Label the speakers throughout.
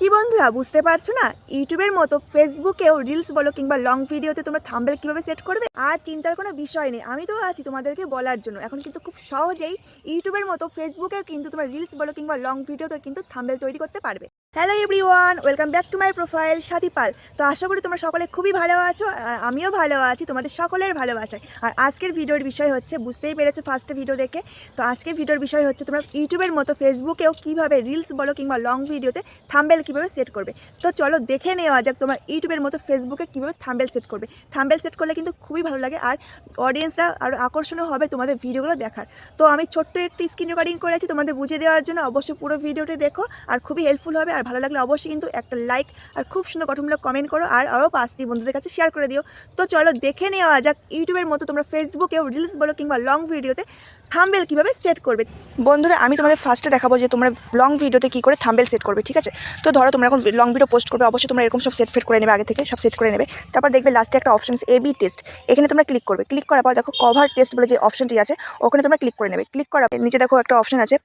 Speaker 1: কি বন্ধুরা, বুঝতে পারছ না? ইউটিউবের মতো ফেসবুকেও রিলস বলো কিংবা লং ভিডিওতে তোমরা থাম্বেল কীভাবে সেট করবে? আর চিন্তার কোনো বিষয় নেই, আমি তো আছি তোমাদেরকে বলার জন্য। এখন কিন্তু খুব সহজেই ইউটিউবের মতো ফেসবুকেও কিন্তু তোমরা রিলস বলো কিংবা লং ভিডিওতে কিন্তু থাম্বেল তৈরি করতে পারবে। Hello everyone welcome back to my profile Sathi Pal তো আশা করি তোমরা সকলে খুবই ভালো আছো আর আমিও ভালো আছি, তোমাদের সকলের ভালোবাসায়। আর আজকের ভিডিওর বিষয় হচ্ছে, বুঝতেই পেরেছ ফার্স্টে ভিডিও দেখে, তো আজকের ভিডিওর বিষয় হচ্ছে তোমরা ইউটিউবের মতো ফেসবুকেও কীভাবে রিলস বলো কিংবা লং ভিডিওতে থাম্বেল কীভাবে সেট করবে। তো চলো দেখে নেওয়া যাক তোমার ইউটিউবের মতো ফেসবুকে কীভাবে থাম্বেল সেট করবে। থাম্বেল সেট করলে কিন্তু খুবই ভালো লাগে আর অডিয়েন্সরা আরও আকর্ষণীয় হবে তোমাদের ভিডিওগুলো দেখার। তো আমি ছোট্ট একটি স্ক্রিন রেকর্ডিং করেছি তোমাদের বুঝিয়ে দেওয়ার জন্য, অবশ্যই পুরো ভিডিওটি দেখো আর খুবই হেল্পফুল হবে আর ভালো লাগলে অবশ্যই কিন্তু একটা লাইক আর খুব সুন্দর গঠনমূলক কমেন্ট করো আর আরও পাঁচটি বন্ধুদের কাছে শেয়ার করে দিও। তো চলো দেখে নেওয়া যাক ইউটিউবের মতো তোমরা ফেসবুকেও রিলস বলো কিংবা লং ভিডিওতে থাম্বেল কীভাবে সেট করবে? বন্ধুরা, আমি তোমাদের ফার্স্টে দেখাবো যে তোমরা লং ভিডিওতে কি করে থাম্বেল সেট করবে, ঠিক আছে? তো ধরো তোমরা এখন লং ভিডিও পোস্ট করবে, অবশ্যই তোমরা এরকম সব সেট ফেট করে নেবে আগে থেকে, সব সেট করে নেবে। তারপর দেখবে লাস্টে একটা অপশন এ বি টেস্ট এখানে তোমরা ক্লিক করবে। ক্লিক করার পর দেখো কভার টেস্ট বলে যে অপশনটি আছে, ওখানে তোমরা ক্লিক করে নেবে। ক্লিক করার নিচে দেখো একটা অপশন আছে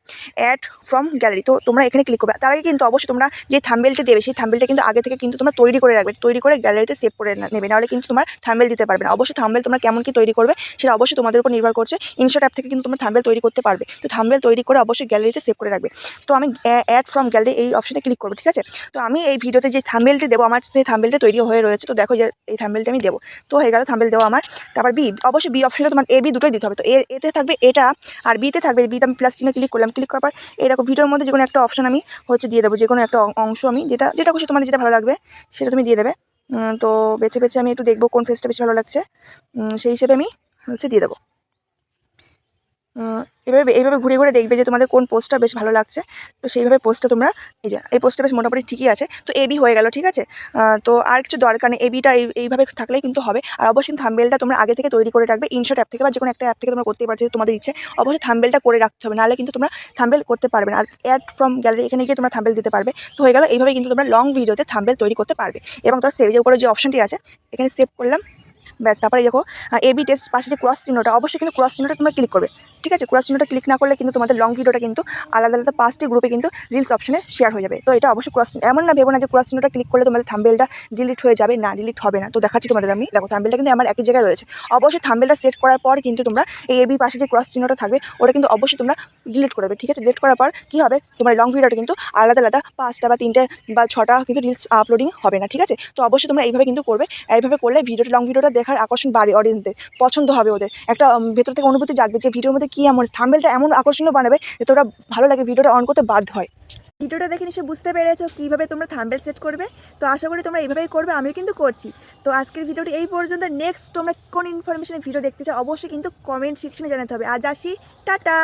Speaker 1: অ্যাড ফ্রম গ্যালারি তো তোমরা এখানে ক্লিক করবে। তার আগে কিন্তু অবশ্যই তোমরা যে থাম্বেলটা দেবে, সেই থাম্বেলটা কিন্তু আগে থেকে কিন্তু তোমরা তৈরি করে রাখবে, তৈরি করে গ্যালারিতে সেভ করে নেবে, নাহলে কিন্তু তোমার থাম্বেল দিতে পারবে না। অবশ্যই থাম্বেল তোমরা কেমন কি তৈরি করবে, সেটা অবশ্যই তোমাদের উপর নির্ভর করছে। ইনশট অ্যাপ থেকে কিন্তু তোমরা থাম্বেল তৈরি করতে পারবে। তো থাম্বেল তৈরি করে অবশ্যই গ্যালারিতে সেভ করে রাখবে। তো আমি অ্যাড ফ্রম গ্যালারি এই অপশনে ক্লিক করব, ঠিক আছে? তো আমি এই ভিডিওতে যে থাম্বেলটি দেবো, আমার সেই থাম্বেলটা তৈরি হয়ে রয়েছে। তো দেখো যে এই থাম্বেলটা আমি দেবো। তো হয়ে গেল থাম্বেল দেওয়া আমার। তারপর বি অবশ্যই বি অপশনে তোমার এ বি দুটোই দিতে হবে। তো এর এতে থাকবে এটা আর বিতে থাকবে বিতে আমি প্লাস চিহ্নে ক্লিক করলাম। ক্লিক করার পর এই দেখো ভিডিওর মধ্যে যে কোনো একটা অপশন আমি হচ্ছে দিয়ে দেবো। যে কোনো একটা অংশ আমি যেটা যেটা খুশি তোমাদের যেটা ভালো লাগবে, সেটা তুমি দিয়ে দেবে। তো বেছে বেছে আমি একটু দেখব কোন ফেসটা বেশি ভালো লাগছে। সেই হিসেবে আমি হচ্ছে দিয়ে দেবো। 嗯 এভাবে এইভাবে ঘুরে ঘুরে দেখবে যে তোমাদের কোন পোস্টটা বেশ ভালো লাগছে। তো সেইভাবে পোস্টটা তোমরা এই যে, এই পোস্টটা বেশ মোটামুটি ঠিকই আছে। তো এবি হয়ে গেল, ঠিক আছে? তো আর কিছু দরকার নেই। এবিটা এই, এইভাবে থাকলেই কিন্তু হবে। আর অবশ্যই থাম্বেলটা তোমরা আগে থেকে তৈরি করে রাখবে। ইনশট অ্যাপ থেকে বা যে কোনো একটা অ্যাপ থেকে তোমরা করতে পারছ তোমাদের ইচ্ছে। অবশ্যই থাম্বেলটা করে রাখতে হবে। নাহলে কিন্তু তোমরা থাম্বেল করতে পারবে আর অ্যাড ফ্রম গ্যালারি এখানে গিয়ে তোমরা থাম্বেল দিতে পারবে। তো হয়ে গেল, এইভাবে কিন্তু তোমরা লং ভিডিওতে থাম্বেল তৈরি করতে পারবে। এবং তার সেভের উপরে যে অপশনটি আছে, এখানে সেভ করলাম। ব্যাস, তারপরে দেখো এবি টেস্ট পাশে যে ক্রস চিহ্নটা, অবশ্যই কিন্তু ক্রস চিহ্নটা তোমরা ক্লিক করবে। ঠিক আছে? ক্রস চিহ্নটা ক্লিক না করলে কিন্তু তোমাদের লং ভিডিওটা কিন্তু আলাদা আলাদা পাঁচটি গ্রুপে কিন্তু রিলস অপশনে শেয়ার হয়ে যাবে। তো এটা অবশ্যই ক্রস এমন না ভেবো না যে ক্রস চিহ্নটা ক্লিক করলে তোমাদের থাম্বেলটা ডিলিট হয়ে যাবে, না ডিলিট হবে না। তো দেখাচ্ছি তোমাদের আমি। দেখো থাম্বেলটা কিন্তু আমার একই জায়গায় রয়েছে। অবশ্যই থাম্বেলটা সেট করার পর কিন্তু তোমরা এই এবি পাশে যে ক্রস চিহ্নটা থাকবে, ওটা কিন্তু অবশ্যই তোমরা ডিলিট করবে, ঠিক আছে? ডিলিট করার পর কি হবে? তোমার লং ভিডিওটা কিন্তু আলাদা আলাদা পাঁচটা বা তিনটে বা ছটা কিন্তু রিলস আপলোডিং হবে না, ঠিক আছে? তো অবশ্যই তোমরা এইভাবে কিন্তু করবে। এইভাবে করলে ভিডিওটা লং ভিডিওটা দেখার আকর্ষণ বাড়ে অডিয়েন্সদের পছন্দ হবে ওদের। একটা ভেতর থেকে অনুভূতি জাগবে যে ভিডিওর মধ্যে কী এমন থাম্বেলটা এমন আকর্ষণীয় বানাবে যে তোরা ভালো লাগে ভিডিওটা অন করতে বাধ্য হয়। ভিডিওটা দেখে নিশ্চয়ই বুঝতে পেরেছ কীভাবে তোমরা থাম্বেল সেট করবে। তো আশা করি তোমরা এইভাবেই করবে, আমিও কিন্তু করছি। তো আজকের ভিডিওটি এই পর্যন্ত। নেক্সট তোমরা কোন ইনফরমেশনের ভিডিও দেখতে চাও, অবশ্যই কিন্তু কমেন্ট সেকশনে জানাতে হবে। আজ আসি, টাটা!